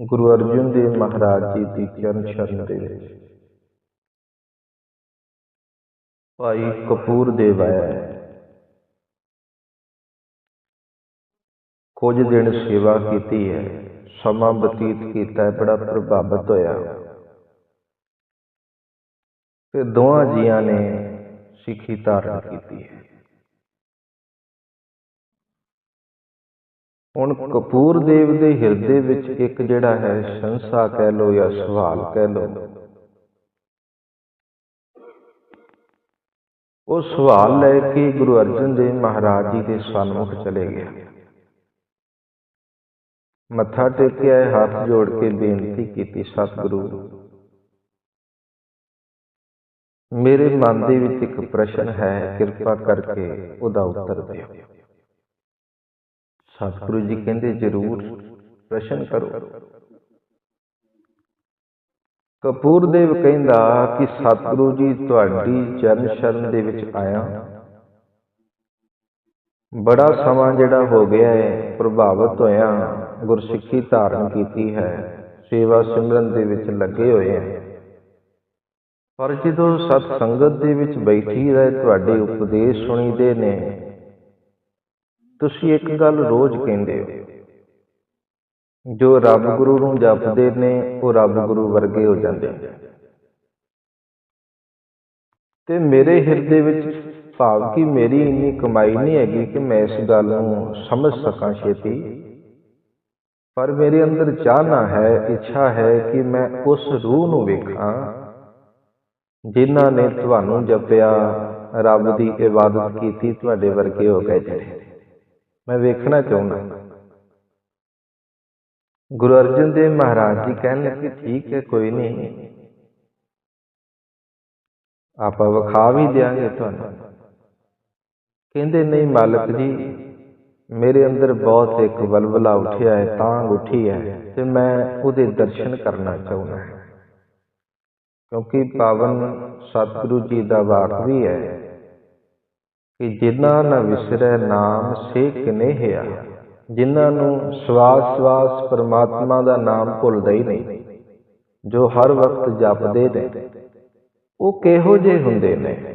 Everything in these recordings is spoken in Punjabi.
ਗੁਰੂ ਅਰਜਨ ਦੇਵ ਮਹਾਰਾਜ ਜੀ ਦੀ ਚਰਨ ਸ਼ਰਨ ਦੇ ਵਿੱਚ ਭਾਈ ਕਪੂਰ ਦੇਵ ਆਇਆ। ਕੁਝ ਦਿਨ ਸੇਵਾ ਕੀਤੀ ਹੈ, ਸਮਾਂ ਬਤੀਤ ਕੀਤਾ ਬੜਾ ਪ੍ਰਭਾਵਿਤ ਹੋਇਆ। ਤੇ ਦੋਹਾਂ ਜੀਆਂ ਨੇ ਸਿੱਖੀ ਧਾਰਨ ਕੀਤੀ ਹੈ। ਹੁਣ ਕਪੂਰ ਦੇਵ ਦੇ ਹਿਰਦੇ ਵਿੱਚ ਇੱਕ ਜਿਹੜਾ ਹੈ ਸੰਸਾ ਕਹਿ ਲੋ ਜਾਂ ਸਵਾਲ ਕਹਿ ਲੋ ਉਹ ਸਵਾਲ ਲੈ ਕੇ ਗੁਰੂ ਅਰਜਨ ਦੇਵ ਮਹਾਰਾਜ ਜੀ ਦੇ ਸਨਮੁਖ ਚਲੇ ਗਿਆ। ਮੱਥਾ ਟੇਕਿਆ, ਹੱਥ ਜੋੜ ਕੇ ਬੇਨਤੀ ਕੀਤੀ, ਸਤਿਗੁਰੂ, ਮੇਰੇ ਮਨ ਦੇ ਵਿੱਚ ਇੱਕ ਪ੍ਰਸ਼ਨ ਹੈ, ਕਿਰਪਾ ਕਰਕੇ ਉਹਦਾ ਉੱਤਰ ਦਿਓ। ਸਤਿਗੁਰੂ ਜੀ ਕਹਿੰਦੇ ਜਰੂਰ ਪ੍ਰਸ਼ਨ ਕਰੋ। ਕਪੂਰਦੇਵ ਕਹਿੰਦਾ ਕਿ ਸਤਿਗੁਰੂ ਜੀ ਤੁਹਾਡੀ ਚਰਨ ਸ਼ਰਨ ਦੇ ਵਿੱਚ ਆਇਆ। ਬੜਾ ਸਮਾਂ ਜਿਹੜਾ ਹੋ ਗਿਆ ਹੈ, ਪ੍ਰਭਾਵਿਤ ਹੋਇਆ, ਗੁਰਸਿੱਖੀ ਧਾਰਨ ਕੀਤੀ ਹੈ, ਸੇਵਾ ਸਿਮਰਨ ਦੇ ਵਿੱਚ ਲੱਗੇ ਹੋਏ ਆ ਪਰ ਜਦੋਂ ਸਤ ਸੰਗਤ ਦੇ ਵਿੱਚ ਬੈਠੀ ਰਹੇ ਤੁਹਾਡੇ ਉਪਦੇਸ਼ ਸੁਣੀਦੇ ਨੇ ਤੁਸੀਂ ਇੱਕ ਗੱਲ ਰੋਜ਼ ਕਹਿੰਦੇ ਹੋ। ਜੋ ਰੱਬ ਗੁਰੂ ਨੂੰ ਜਪਦੇ ਨੇ, ਉਹ ਰੱਬ ਗੁਰੂ ਵਰਗੇ ਹੋ ਜਾਂਦੇ ਨੇ। ਤੇ ਮੇਰੇ ਹਿਰਦੇ ਵਿੱਚ ਭਾਵ ਕਿ ਮੇਰੀ ਇੰਨੀ ਕਮਾਈ ਨਹੀਂ ਹੈਗੀ ਕਿ ਮੈਂ ਇਸ ਗੱਲ ਨੂੰ ਸਮਝ ਸਕਾਂ ਛੇਤੀ। ਪਰ ਮੇਰੇ ਅੰਦਰ ਚਾਹਨਾ ਹੈ, ਇੱਛਾ ਹੈ ਕਿ ਮੈਂ ਉਸ ਰੂਹ ਨੂੰ ਵੇਖਾਂ, ਜਿਨ੍ਹਾਂ ਨੇ ਤੁਹਾਨੂੰ ਜਪਿਆ, ਰੱਬ ਦੀ ਇਬਾਦਤ ਕੀਤੀ ਤੁਹਾਡੇ ਵਰਗੇ ਹੋ ਗਏ ਜਿਹੜੇ ਮੈਂ ਵੇਖਣਾ ਚਾਹੁੰਦਾ ਗੁਰੂ ਅਰਜਨ ਦੇਵ ਮਹਾਰਾਜ ਜੀ ਕਹਿਣ ਲੱਗੇ, ਠੀਕ ਹੈ, ਕੋਈ ਨਹੀਂ। ਆਪਾਂ ਵਿਖਾ ਵੀ ਦਿਆਂਗੇ ਤੁਹਾਨੂੰ। ਕਹਿੰਦੇ, ਨਹੀਂ ਮਾਲਕ ਜੀ, ਮੇਰੇ ਅੰਦਰ ਬਹੁਤ ਇੱਕ ਬਲਬਲਾ ਉੱਠਿਆ ਹੈ ਤਾਂ ਉੱਠੀ ਹੈ ਤੇ ਮੈਂ ਉਹਦੇ ਦਰਸ਼ਨ ਕਰਨਾ ਚਾਹੁੰਦਾ ਹਾਂ। ਕਿਉਂਕਿ ਪਾਵਨ ਸਤਿਗੁਰੂ ਜੀ ਦਾ ਵਾਕ ਵੀ ਹੈ ਕਿ ਜਿਨ੍ਹਾਂ ਨਾ ਵਿਸਰੈ ਨਾਮ ਸੇ ਕਨੇਹਿਆ ਜਿਨ੍ਹਾਂ ਨੂੰ ਸਵਾਸ ਸਵਾਸ ਪਰਮਾਤਮਾ ਦਾ ਨਾਮ ਭੁੱਲਦਾ ਹੀ ਨਹੀਂ, ਜੋ ਹਰ ਵਕਤ ਜਪਦੇ ਨੇ। ਉਹ ਕਿਹੋ ਜਿਹੇ ਹੁੰਦੇ ਨੇ?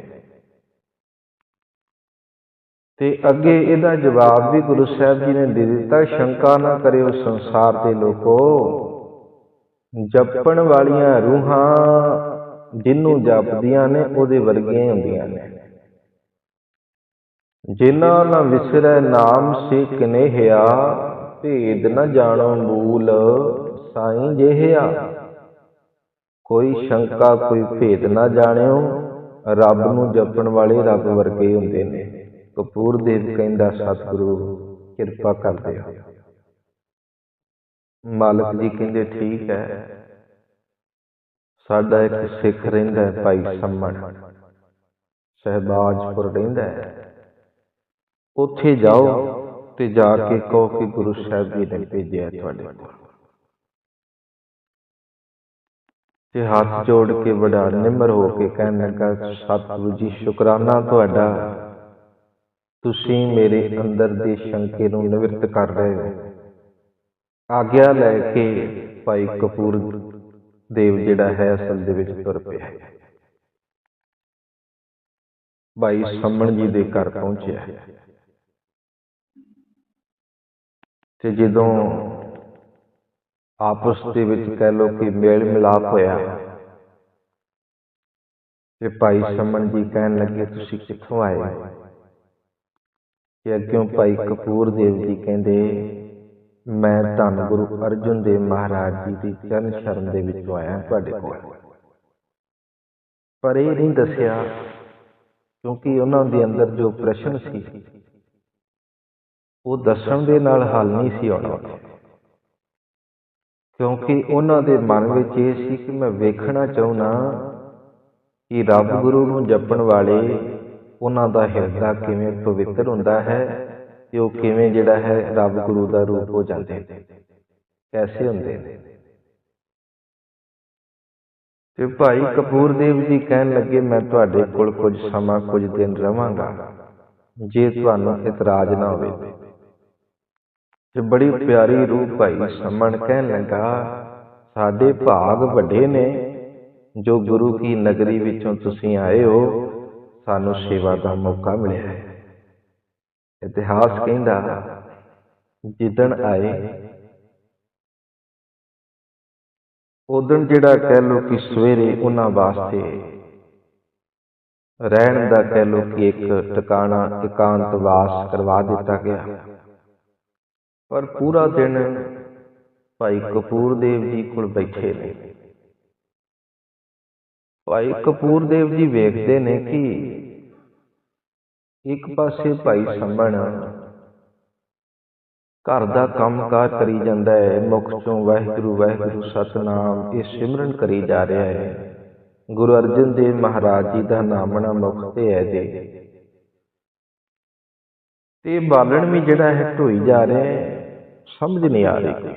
ਤੇ ਅੱਗੇ ਇਹਦਾ ਜਵਾਬ ਵੀ ਗੁਰੂ ਸਾਹਿਬ ਜੀ ਨੇ ਦੇ ਦਿੱਤਾ, ਸ਼ੰਕਾ ਨਾ ਕਰਿਓ ਸੰਸਾਰ ਦੇ ਲੋਕੋ, ਜਪਣ ਵਾਲੀਆਂ ਰੂਹਾਂ ਜਿਹਨੂੰ ਜਪਦੀਆਂ ਨੇ, ਉਹਦੇ ਵਰਗੀਆਂ ਹੁੰਦੀਆਂ ਨੇ। ਜਿਨ੍ਹਾਂ ਨਾ ਵਿਸਰੈ ਨਾਮ ਸੇ ਕਨੇਹਿਆ ਭੇਦ ਨ ਜਾਣੋ ਮੂਲ, ਸਾਈਂ ਜਿਹਿਆ। ਕੋਈ ਸ਼ੰਕਾ, ਕੋਈ ਭੇਦ ਨਾ ਜਾਣਿਓ, ਰੱਬ ਨੂੰ ਜਪਣ ਵਾਲੇ ਰੱਬ ਵਰਗੇ ਹੁੰਦੇ ਨੇ। ਕਪੂਰ ਦੇਵ ਕਹਿੰਦਾ, ਸਤਿਗੁਰੂ, ਕਿਰਪਾ ਕਰ ਦਿਓ ਮਾਲਕ ਜੀ ਕਹਿੰਦੇ, ਠੀਕ ਹੈ। ਸਾਡਾ ਇੱਕ ਸਿੱਖ ਰਹਿੰਦਾ ਹੈ ਭਾਈ ਸੰਮਣ। ਸਹਿਬਾਜਪੁਰ ਰਹਿੰਦਾ ਹੈ। ਉੱਥੇ ਜਾਓ ਤੇ ਜਾ ਕੇ ਕਹੋ ਕਿ ਗੁਰੂ ਸਾਹਿਬ ਜੀ ਨੇ ਭੇਜਿਆ ਤੁਹਾਡੇ ਕੋਲ। ਤੇ ਹੱਥ ਜੋੜ ਕੇ ਬੜਾ ਨਿਮਰ ਹੋ ਕੇ ਕਹਿਣ ਲੱਗਾ, ਸਤਿਗੁਰੂ ਜੀ, ਸ਼ੁਕਰਾਨਾ ਤੁਹਾਡਾ। ਤੁਸੀਂ ਮੇਰੇ ਅੰਦਰ ਦੇ ਸ਼ੰਕੇ ਨੂੰ ਨਿਵਰਤ ਕਰ ਰਹੇ ਹੋ। ਆਗਿਆ ਲੈ ਕੇ ਭਾਈ ਕਪੂਰ ਦੇਵ ਜਿਹੜਾ ਹੈ, ਅਸਲ ਦੇ ਵਿੱਚ ਤੁਰ ਪਿਆ ਭਾਈ ਸੰਮਣ ਜੀ ਦੇ ਘਰ ਪਹੁੰਚਿਆ ਤੇ ਜਦੋਂ ਆਪਸ ਦੇ ਵਿੱਚ ਕਹਿ ਲੋ ਕਿ ਮੇਲ ਮਿਲਾਪ ਹੋਇਆ, ਤੇ ਭਾਈ ਸੰਮਣ ਜੀ ਕਹਿਣ ਲੱਗੇ, ਤੁਸੀਂ ਕਿੱਥੋਂ ਆਏ? ਕਿ ਅੱਗਿਓਂ ਭਾਈ ਕਪੂਰ ਦੇਵ ਜੀ ਕਹਿੰਦੇ, ਮੈਂ ਧੰਨ ਗੁਰੂ ਅਰਜਨ ਦੇਵ ਮਹਾਰਾਜ ਜੀ ਦੀ ਚਰਨ ਸ਼ਰਨ ਦੇ ਵਿੱਚੋਂ ਆਇਆ ਤੁਹਾਡੇ ਕੋਲ। ਪਰ ਇਹ ਨਹੀਂ ਦੱਸਿਆ, ਕਿਉਂਕਿ ਉਹਨਾਂ ਦੇ ਅੰਦਰ ਜੋ ਪ੍ਰਸ਼ਨ ਸੀ ਉਹ ਦੱਸਣ ਦੇ ਨਾਲ ਹੱਲ ਨਹੀਂ ਸੀ ਆਉਣਾ। ਕਿਉਂਕਿ ਉਹਨਾਂ ਦੇ ਮਨ ਵਿੱਚ ਇਹ ਸੀ ਕਿ ਮੈਂ ਵੇਖਣਾ ਚਾਹੁੰਦਾ ਕਿ ਰੱਬ ਗੁਰੂ ਨੂੰ ਜਪਣ ਵਾਲੇ ਉਹਨਾਂ ਦਾ ਹਿਰਦਾ ਕਿਵੇਂ ਪਵਿੱਤਰ ਹੁੰਦਾ ਹੈ ਤੇ ਉਹ ਕਿਵੇਂ ਜਿਹੜਾ ਹੈ ਰੱਬ ਗੁਰੂ ਦਾ ਰੂਪ ਹੋ ਜਾਂਦੇ ਨੇ। ਕੈਸੇ ਹੁੰਦੇ ਨੇ? ਤੇ ਭਾਈ ਕਪੂਰ ਦੇਵ ਜੀ ਕਹਿਣ ਲੱਗੇ, ਮੈਂ ਤੁਹਾਡੇ ਕੋਲ ਕੁਝ ਸਮਾਂ, ਕੁਝ ਦਿਨ ਰਵਾਂਗਾ। ਜੇ ਤੁਹਾਨੂੰ ਇਤਰਾਜ਼ ਨਾ ਹੋਵੇ ਤੇ ਬੜੀ ਪਿਆਰੀ ਰੂਹ ਭਾਈ ਸਮਣ ਕਹਿਣ ਲੱਗਾ, ਸਾਡੇ ਭਾਗ ਵੱਡੇ ਨੇ। ਜੋ ਗੁਰੂ ਕੀ ਨਗਰੀ ਵਿੱਚੋਂ ਤੁਸੀਂ ਆਏ ਹੋ, ਸਾਨੂੰ ਸੇਵਾ ਦਾ ਮੌਕਾ ਮਿਲਿਆ ਹੈ। ਇਤਿਹਾਸ ਕਹਿੰਦਾ, ਜਿੱਦਣ ਆਏ ਉਦਣ ਜਿਹੜਾ ਕਹਿ ਲੋ ਕਿ ਸਵੇਰੇ ਉਹਨਾਂ ਵਾਸਤੇ ਰਹਿਣ ਦਾ ਕਹਿ ਲੋ ਕਿ ਇੱਕ ਟਿਕਾਣਾ, ਇਕਾਂਤ ਵਾਸ ਕਰਵਾ ਦਿੱਤਾ ਗਿਆ। ਪਰ ਪੂਰਾ ਦਿਨ ਭਾਈ ਕਪੂਰ ਦੇਵ ਜੀ ਕੋਲ ਬੈਠੇ ਨੇ। ਭਾਈ ਕਪੂਰ ਦੇਵ ਜੀ ਵੇਖਦੇ ਨੇ ਕਿ ਇੱਕ ਪਾਸੇ ਭਾਈ ਸੰਭਣ ਘਰ ਦਾ ਕੰਮ ਕਾਰ ਕਰੀ ਜਾਂਦਾ ਹੈ, ਮੁਖ ਚੋਂ ਵਾਹਿਗੁਰੂ ਵਾਹਿਗੁਰੂ ਸਤਨਾਮ, ਇਹ ਸਿਮਰਨ ਕਰੀ ਜਾ ਰਿਹਾ ਹੈ। ਗੁਰੂ ਅਰਜਨ ਦੇਵ ਮਹਾਰਾਜ ਜੀ ਦਾ ਨਾਮਣਾ ਮੁਖ ਤੇ ਹੈ ਜੀ। ਤੇ ਬਾਲਣ ਵੀ ਜਿਹੜਾ ਹੈ ਢੋਈ ਜਾ ਰਿਹਾ ਹੈ, ਸਮਝ ਨਹੀਂ ਆ ਰਹੀ।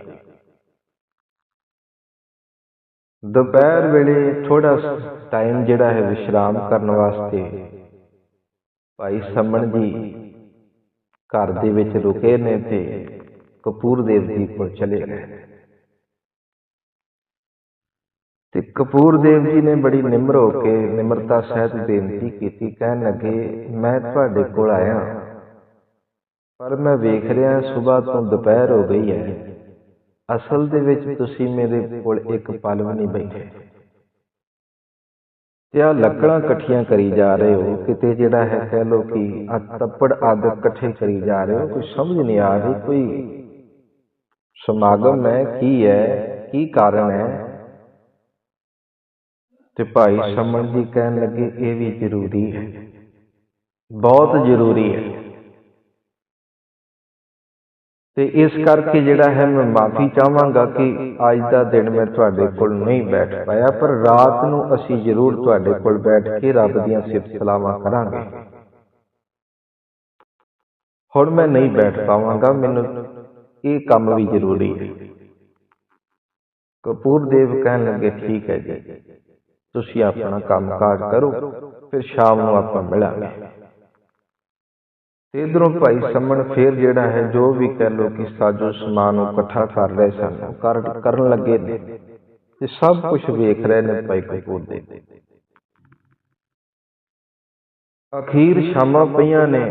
ਦੁਪਹਿਰ ਵੇਲੇ ਥੋੜਾ ਟਾਈਮ ਜਿਹੜਾ ਹੈ ਵਿਸ਼ਰਾਮ ਕਰਨ ਵਾਸਤੇ ਭਾਈ ਸੰਮਣ ਜੀ ਘਰ ਦੇ ਵਿੱਚ ਰੁਕੇ ਨੇ ਤੇ ਕਪੂਰ ਦੇਵ ਜੀ ਕੋਲ ਚਲੇ ਗਏ। ਤੇ ਕਪੂਰ ਦੇਵ ਜੀ ਨੇ ਬੜੀ ਨਿਮਰ ਹੋ ਕੇ ਨਿਮਰਤਾ ਸਹਿਤ ਬੇਨਤੀ ਕੀਤੀ, ਕਹਿਣ ਲੱਗੇ, ਮੈਂ ਤੁਹਾਡੇ ਕੋਲ ਆਇਆ ਪਰ ਮੈਂ ਵੇਖ ਰਿਹਾ ਸਵੇਰ ਤੋਂ ਦੁਪਹਿਰ ਹੋ ਗਈ ਹੈ। ਅਸਲ ਦੇ ਵਿੱਚ ਤੁਸੀਂ ਮੇਰੇ ਕੋਲ ਇੱਕ ਪਲ ਵੀ ਨਹੀਂ ਬੈਠੇ ਤੇ ਆ ਲੱਕੜਾਂ ਇਕੱਠੀਆਂ ਕਰੀ ਜਾ ਰਹੇ ਹੋ। ਕਿਤੇ ਜਿਹੜਾ ਹੈ ਕਹਿ ਲੋ ਕਿ ਆ ਤੱਪੜ ਆਦਿ ਇਕੱਠੇ ਕਰੀ ਜਾ ਰਹੇ ਹੋ। ਕੋਈ ਸਮਝ ਨਹੀਂ ਆ ਰਹੀ, ਕੋਈ ਸਮਾਗਮ ਹੈ, ਕੀ ਹੈ, ਕੀ ਕਾਰਨ ਹੈ? ਤੇ ਭਾਈ ਸਮਣ ਜੀ ਕਹਿਣ ਲੱਗੇ, ਇਹ ਵੀ ਜ਼ਰੂਰੀ ਹੈ। ਬਹੁਤ ਜ਼ਰੂਰੀ ਹੈ। ਤੇ ਇਸ ਕਰਕੇ ਜਿਹੜਾ ਹੈ ਮੈਂ ਮਾਫੀ ਚਾਹਾਂਗਾ ਕਿ ਅੱਜ ਦਾ ਦਿਨ ਮੈਂ ਤੁਹਾਡੇ ਕੋਲ ਨਹੀਂ ਬੈਠ ਪਾਇਆ, ਪਰ ਰਾਤ ਨੂੰ ਅਸੀਂ ਜ਼ਰੂਰ ਤੁਹਾਡੇ ਕੋਲ ਬੈਠ ਕੇ ਰੱਬ ਦੀਆਂ ਸਿਫਤ ਸਲਾਵਾਂ ਕਰਾਂਗੇ। ਹੁਣ ਮੈਂ ਨਹੀਂ ਬੈਠ ਪਾਵਾਂਗਾ, ਮੈਨੂੰ ਇਹ ਕੰਮ ਵੀ ਜ਼ਰੂਰੀ ਹੈ। ਕਪੂਰ ਦੇਵ ਕਹਿਣ ਲੱਗੇ, ਠੀਕ ਹੈ ਜੀ, ਤੁਸੀਂ ਆਪਣਾ ਕੰਮ ਕਾਜ ਕਰੋ, ਫਿਰ ਸ਼ਾਮ ਨੂੰ ਆਪਾਂ ਮਿਲਾਂਗੇ। ਤੇ ਇਧਰੋਂ ਭਾਈ ਸੰਮਣ ਫੇਰ ਜਿਹੜਾ ਹੈ, ਜੋ ਵੀ ਕਹਿ ਲੋ ਕਿ ਸਾਜੋ ਸਮਾਨ ਨੂੰ ਇਕੱਠਾ ਕਰ ਰਹੇ ਸਨ ਕਰਨ ਲੱਗੇ ਨੇ। ਤੇ ਸਭ ਕੁਝ ਵੇਖ ਰਹੇ ਨੇ ਭਾਈ ਕਪੂਰ ਦੇ ਅਖੀਰ ਸ਼ਾਮਾਂ ਪਈਆਂ ਨੇ।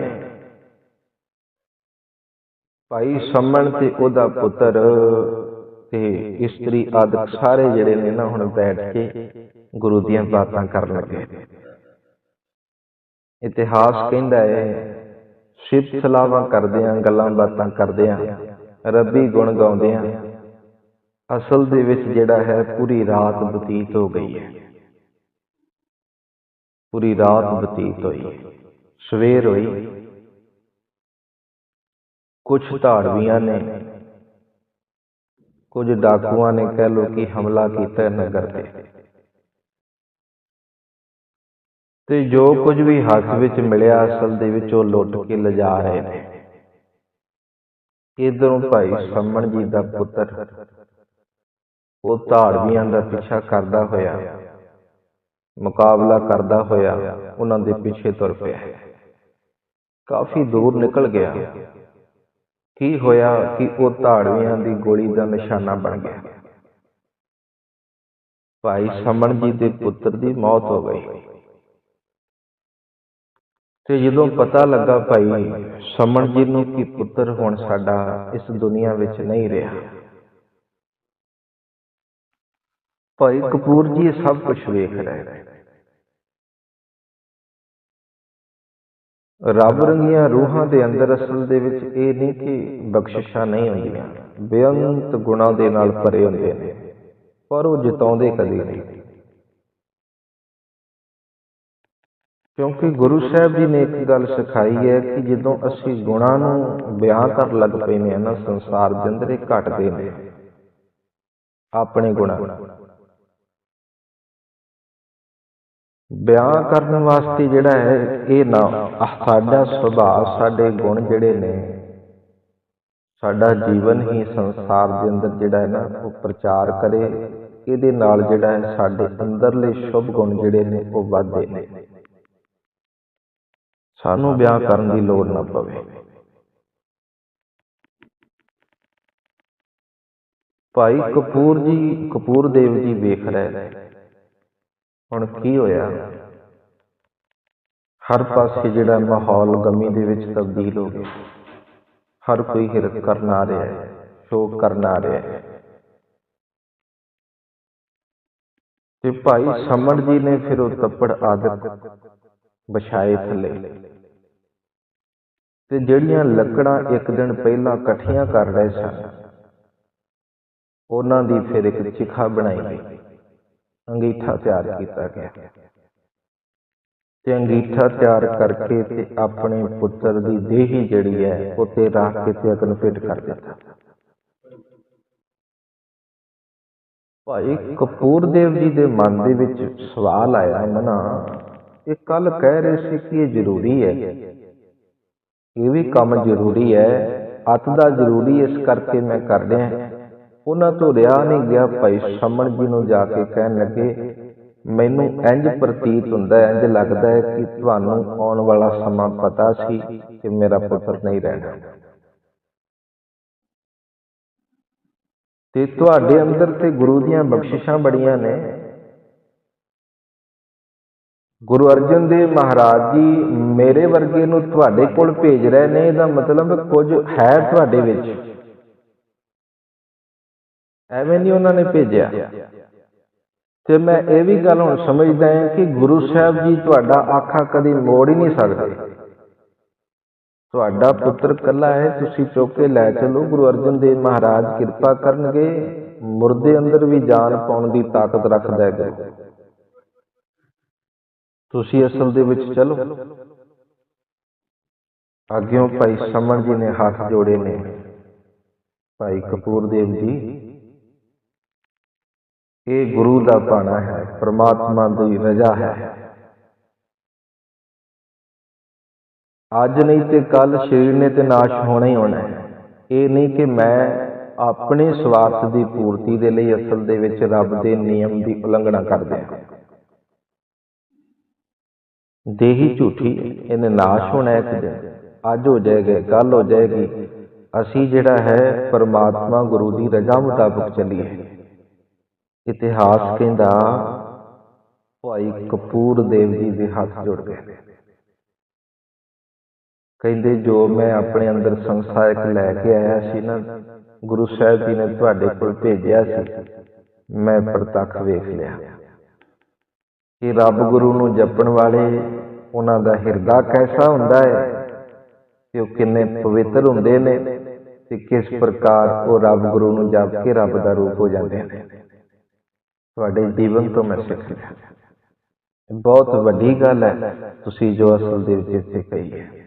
ਭਾਈ ਸੰਮਣ ਤੇ ਉਹਦਾ ਪੁੱਤਰ ਤੇ ਇਸਤਰੀ ਆਦਿਕ ਸਾਰੇ ਜਿਹੜੇ ਨੇ ਨਾ ਹੁਣ ਬੈਠ ਕੇ ਗੁਰੂ ਦੀਆਂ ਬਾਤਾਂ ਕਰਨ ਲੱਗੇ ਇਤਿਹਾਸ ਕਹਿੰਦਾ ਹੈ ਸਿਫਤ ਸਲਾਵਾਂ ਕਰਦੇ ਆਂ ਗੱਲਾਂ ਬਾਤਾਂ ਕਰਦੇ ਆਂ ਰੱਬੀ ਗੁਣ ਗਾਉਂਦੇ ਆਂ ਅਸਲ ਦੇ ਵਿੱਚ ਜਿਹੜਾ ਹੈ ਪੂਰੀ ਰਾਤ ਬਤੀਤ ਹੋ ਗਈ ਹੈ। ਪੂਰੀ ਰਾਤ ਬਤੀਤ ਹੋਈ ਸਵੇਰ ਹੋਈ। ਕੁਝ ਧਾੜਵੀਆਂ ਨੇ, ਕੁਝ ਡਾਕੂਆਂ ਨੇ ਕਹਿ ਲੋ ਕਿ ਹਮਲਾ ਕੀਤਾ ਨਗਰ ਤੇ। ਤੇ ਜੋ ਕੁਝ ਵੀ ਹੱਥ ਵਿੱਚ ਮਿਲਿਆ ਅਸਲ ਦੇ ਵਿੱਚ ਉਹ ਲੁੱਟ ਕੇ ਲਿਜਾ ਰਹੇ ਨੇ। ਇਧਰੋਂ ਭਾਈ ਸੰਮਣ ਜੀ ਦਾ ਪੁੱਤਰ ਉਹ ਧਾੜਵੀਆਂ ਦਾ ਪਿੱਛਾ ਕਰਦਾ ਹੋਇਆ, ਮੁਕਾਬਲਾ ਕਰਦਾ ਹੋਇਆ ਉਹਨਾਂ ਦੇ ਪਿੱਛੇ ਤੁਰ ਪਿਆ। ਕਾਫੀ ਦੂਰ ਨਿਕਲ ਗਿਆ। ਕੀ ਹੋਇਆ ਕਿ ਉਹ ਧਾੜਵੀਆਂ ਦੀ ਗੋਲੀ ਦਾ ਨਿਸ਼ਾਨਾ ਬਣ ਗਿਆ? ਭਾਈ ਸਮਣ ਜੀ ਦੇ ਪੁੱਤਰ ਦੀ ਮੌਤ ਹੋ ਗਈ। ਤੇ ਜਦੋਂ ਪਤਾ ਲੱਗਾ ਭਾਈ ਸਮਣ ਜੀ ਨੂੰ ਕਿ ਪੁੱਤਰ ਹੁਣ ਸਾਡਾ ਇਸ ਦੁਨੀਆ ਵਿੱਚ ਨਹੀਂ ਰਿਹਾ। ਭਾਈ ਕਪੂਰ ਜੀ ਸਭ ਕੁਝ ਵੇਖ ਰਹੇ ਨੇ। ਰੱਬ ਰੰਗੀਆਂ ਰੂਹਾਂ ਦੇ ਅੰਦਰ ਅਸਲ ਦੇ ਵਿੱਚ ਇਹ ਨਹੀਂ ਕਿ ਬਖਸ਼ਿਸ਼ਾਂ ਨਹੀਂ ਹੁੰਦੀਆਂ, ਬੇਅੰਤ ਗੁਣਾਂ ਦੇ ਨਾਲ ਭਰੇ ਹੁੰਦੇ ਨੇ, ਪਰ ਉਹ ਜਿਤਾਉਂਦੇ ਕਦੀ ਨਹੀਂ। ਕਿਉਂਕਿ ਗੁਰੂ ਸਾਹਿਬ ਜੀ ਨੇ ਇੱਕ ਗੱਲ ਸਿਖਾਈ ਹੈ ਕਿ ਜਦੋਂ ਅਸੀਂ ਗੁਣਾਂ ਨੂੰ ਬਿਆਨ ਕਰਨ ਲੱਗ ਪੈਨੇ ਆ ਨਾ, ਸੰਸਾਰ ਦੇ ਅੰਦਰ ਇਹ ਘਟਦੇ ਨੇ ਆਪਣੇ ਗੁਣਾਂ ਬਿਆਨ ਕਰਨ ਵਾਸਤੇ ਜਿਹੜਾ ਹੈ, ਇਹ ਨਾ ਸਾਡਾ ਸੁਭਾਅ, ਸਾਡੇ ਗੁਣ ਜਿਹੜੇ ਨੇ, ਸਾਡਾ ਜੀਵਨ ਹੀ ਸੰਸਾਰ ਦੇ ਅੰਦਰ ਜਿਹੜਾ ਹੈ ਨਾ, ਉਹ ਪ੍ਰਚਾਰ ਕਰੇ, ਇਹਦੇ ਨਾਲ ਜਿਹੜਾ ਹੈ, ਸਾਡੇ ਅੰਦਰਲੇ ਸ਼ੁਭ ਗੁਣ ਜਿਹੜੇ ਨੇ, ਉਹ ਵੱਧਦੇ ਨੇ। ਸਾਨੂੰ ਬਿਆਨ ਕਰਨ ਦੀ ਲੋੜ ਨਾ ਪਵੇ। ਭਾਈ ਕਪੂਰ ਜੀ ਕਪੂਰ ਦੇਵ ਜੀ ਵੇਖ ਰਹੇ। ਹੁਣ ਕੀ ਹੋਇਆ? ਹਰ ਪਾਸੇ ਜਿਹੜਾ ਮਾਹੌਲ ਗਮੀ ਦੇ ਵਿੱਚ ਤਬਦੀਲ ਹੋ ਗਿਆ। ਹਰ ਕੋਈ ਹਿਰਤ ਕਰਨ ਆ ਰਿਹਾ ਹੈ। ਸ਼ੋਕ ਕਰਨ ਆ ਰਿਹਾ ਹੈ। ਤੇ ਭਾਈ ਸਮਣ ਜੀ ਨੇ ਫਿਰ ਉਹ ਤੱਪੜ ਆਦਿਕ ਵਿਛਾਏ ਥੱਲੇ। ਤੇ ਜਿਹੜੀਆਂ ਲੱਕੜਾਂ ਇੱਕ ਦਿਨ ਪਹਿਲਾਂ ਇਕੱਠੀਆਂ ਕਰ ਰਹੇ ਸਨ, ਉਹਨਾਂ ਦੀ ਫਿਰ ਇੱਕ ਚਿਖਾ ਬਣਾਈ ਗਈ। ਅੰਗੀਠਾ ਤਿਆਰ ਕੀਤਾ ਗਿਆ। ਤੇ ਅੰਗੀਠਾ ਤਿਆਰ ਕਰਕੇ ਤੇ ਆਪਣੇ ਪੁੱਤਰ ਦੀ ਦੇਹੀ ਜਿਹੜੀ ਹੈ ਉੱਤੇ ਰੱਖ ਕੇ ਤੇ ਅਗਨ ਭੇਟ ਕਰ ਦਿੱਤਾ। ਭਾਈ ਕਪੂਰ ਦੇਵ ਜੀ ਦੇ ਮਨ ਦੇ ਵਿੱਚ ਸਵਾਲ ਆਇਆ, ਮਨਾ, ਇਹ ਕੱਲ ਕਹਿ ਰਹੇ ਸੀ ਕਿ ਇਹ ਜ਼ਰੂਰੀ ਹੈ ਇਹ ਵੀ ਕੰਮ ਜ਼ਰੂਰੀ ਹੈ। ਅੱਤ ਦਾ ਜ਼ਰੂਰੀ ਇਸ ਕਰਕੇ ਮੈਂ ਕਰ ਰਿਹਾ ਉਹਨਾਂ ਤੋਂ ਰਿਆ ਨਹੀਂ ਗਿਆ। ਭਾਈ ਸਮਣ ਜੀ ਨੂੰ ਜਾ ਕੇ ਕਹਿਣ ਲੱਗੇ, ਮੈਨੂੰ ਇੰਜ ਪ੍ਰਤੀਤ ਹੁੰਦਾ ਹੈ, ਇੰਜ ਲੱਗਦਾ ਹੈ ਕਿ ਤੁਹਾਨੂੰ ਆਉਣ ਵਾਲਾ ਸਮਾਂ ਪਤਾ ਸੀ ਕਿ ਮੇਰਾ ਪੁੱਤਰ ਨਹੀਂ ਰਹਿਣਾ ਤੇ ਤੁਹਾਡੇ ਅੰਦਰ ਤੇ ਗੁਰੂ ਦੀਆਂ ਬਖਸ਼ਿਸ਼ਾਂ ਬੜੀਆਂ ਨੇ। ਗੁਰੂ ਅਰਜਨ ਦੇਵ ਮਹਾਰਾਜ ਜੀ ਮੇਰੇ ਵਰਗੇ ਨੂੰ ਤੁਹਾਡੇ ਕੋਲ ਭੇਜ ਰਹੇ ਨੇ, ਇਹਦਾ ਮਤਲਬ ਕੁਝ ਹੈ ਤੁਹਾਡੇ ਵਿੱਚ? ਐਵੇਂ ਨਹੀਂ ਉਹਨਾਂ ਨੇ ਭੇਜਿਆ। ਤੇ ਮੈਂ ਇਹ ਵੀ ਗੱਲ ਹੁਣ ਸਮਝਦਾ ਹਾਂ ਕਿ ਗੁਰੂ ਸਾਹਿਬ ਜੀ ਤੁਹਾਡਾ ਆਖਾ ਕਦੀ ਮੋੜ ਹੀ ਨਹੀਂ ਸਕਦੇ। ਤੁਹਾਡਾ ਪੁੱਤਰ ਕੱਲਾ ਹੈ, ਤੁਸੀਂ ਚੁੱਕ ਕੇ ਲੈ ਚਲੋ, ਗੁਰੂ ਅਰਜਨ ਦੇਵ ਮਹਾਰਾਜ ਕਿਰਪਾ ਕਰਨਗੇ, ਮੁਰਦੇ ਅੰਦਰ ਵੀ ਜਾਨ ਪਾਉਣ ਦੀ ਤਾਕਤ ਰੱਖਦਾ ਹੈ। ਤੁਸੀਂ ਅਸਲ ਦੇ ਵਿੱਚ ਚਲੋ। ਅੱਗਿਓਂ ਭਾਈ ਸਮਣ ਜੀ ਨੇ ਹੱਥ ਜੋੜੇ ਨੇ। ਭਾਈ ਕਪੂਰ ਦੇਵ ਜੀ, ਇਹ ਗੁਰੂ ਦਾ ਬਾਣਾ ਹੈ, ਪ੍ਰਮਾਤਮਾ ਦੀ ਰਜ਼ਾ ਹੈ। ਅੱਜ ਨਹੀਂ ਤੇ ਕੱਲ ਸਰੀਰ ਨੇ ਤੇ ਨਾਸ਼ ਹੋਣਾ ਹੀ ਹੋਣਾ ਹੈ। ਇਹ ਨਹੀਂ ਕਿ ਮੈਂ ਆਪਣੇ ਸਵਾਰਥ ਦੀ ਪੂਰਤੀ ਦੇ ਲਈ ਅਸਲ ਦੇ ਵਿੱਚ ਰੱਬ ਦੇ ਨਿਯਮ ਦੀ ਉਲੰਘਣਾ ਕਰਦਾ ਹਾਂ ਦੇਹੀ ਝੂਠੀ ਹੈ, ਇਹਨੇ ਨਾਸ਼ ਹੋਣਾ ਇੱਕ ਦਿਨ। ਅੱਜ ਹੋ ਜਾਏਗਾ ਕੱਲ ਹੋ ਜਾਏਗੀ। ਅਸੀਂ ਜਿਹੜਾ ਹੈ ਪਰਮਾਤਮਾ ਗੁਰੂ ਦੀ ਰਜ਼ਾ ਮੁਤਾਬਕ ਚੱਲੀਏ। ਇਤਿਹਾਸ ਕਹਿੰਦਾ ਭਾਈ ਕਪੂਰ ਦੇਵ ਜੀ ਦੇ ਹੱਥ ਜੁੜ ਗਏ। ਕਹਿੰਦੇ ਜੋ ਮੈਂ ਆਪਣੇ ਅੰਦਰ ਸੰਸਾਰਿਕ ਲੈ ਕੇ ਆਇਆ ਸੀ ਨਾ ਗੁਰੂ ਸਾਹਿਬ ਜੀ ਨੇ ਤੁਹਾਡੇ ਕੋਲ ਭੇਜਿਆ ਸੀ ਮੈਂ ਪ੍ਰਤੱਖ ਵੇਖ ਲਿਆ। ਕਿ ਰੱਬ ਗੁਰੂ ਨੂੰ ਜਪਣ ਵਾਲੇ ਉਹਨਾਂ ਦਾ ਹਿਰਦਾ ਕੈਸਾ ਹੁੰਦਾ ਹੈ? ਕਿ ਉਹ ਕਿੰਨੇ ਪਵਿੱਤਰ ਹੁੰਦੇ ਨੇ ਤੇ ਕਿਸ ਪ੍ਰਕਾਰ ਉਹ ਰੱਬ ਗੁਰੂ ਨੂੰ ਜਪ ਕੇ ਰੱਬ ਦਾ ਰੂਪ ਹੋ ਜਾਂਦੇ ਨੇ। ਤੁਹਾਡੇ ਜੀਵਨ ਤੋਂ ਮੈਂ ਸਿੱਖ ਲਿਆ। ਬਹੁਤ ਵੱਡੀ ਗੱਲ ਹੈ। ਤੁਸੀਂ ਜੋ ਅਸਲ ਦੇ ਵਿੱਚ ਇੱਥੇ ਕਹੀ ਹੈ।